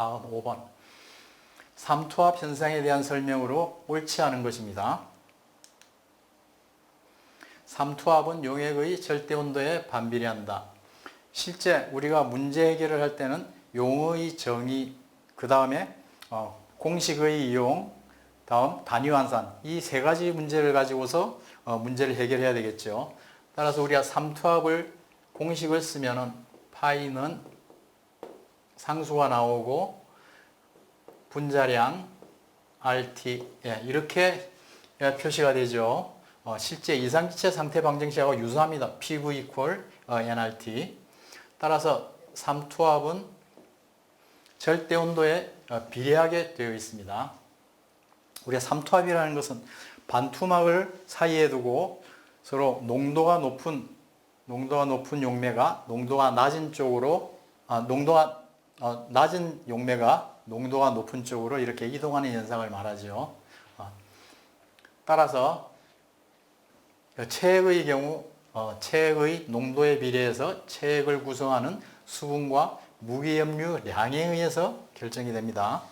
다음 5번. 삼투압 현상에 대한 설명으로 옳지 않은 것입니다. 삼투압은 용액의 절대 온도에 반비례한다. 실제 우리가 문제 해결을 할 때는 용의 정의, 그 다음에 어, 공식의 이용, 다음 단위환산 이 세 가지 문제를 가지고서 어, 문제를 해결해야 되겠죠. 따라서 우리가 삼투압을 공식을 쓰면은 파이는 상수가 나오고 분자량 RT 예, 이렇게 예, 표시가 되죠. 어, 실제 이상기체 상태 방정식하고 유사합니다. PV equal 어, nRT. 따라서 삼투압은 절대 온도에 어, 비례하게 되어 있습니다. 우리가 삼투압이라는 것은 반투막을 사이에 두고 서로 농도가 높은 농도가 높은 용매가 농도가 낮은 쪽으로 아, 농도가 어, 낮은 용매가 농도가 높은 쪽으로 이렇게 이동하는 현상을 말하죠. 어, 따라서 체액의 경우 어, 체액의 농도에 비례해서 체액을 구성하는 수분과 무기염류량에 의해서 결정이 됩니다.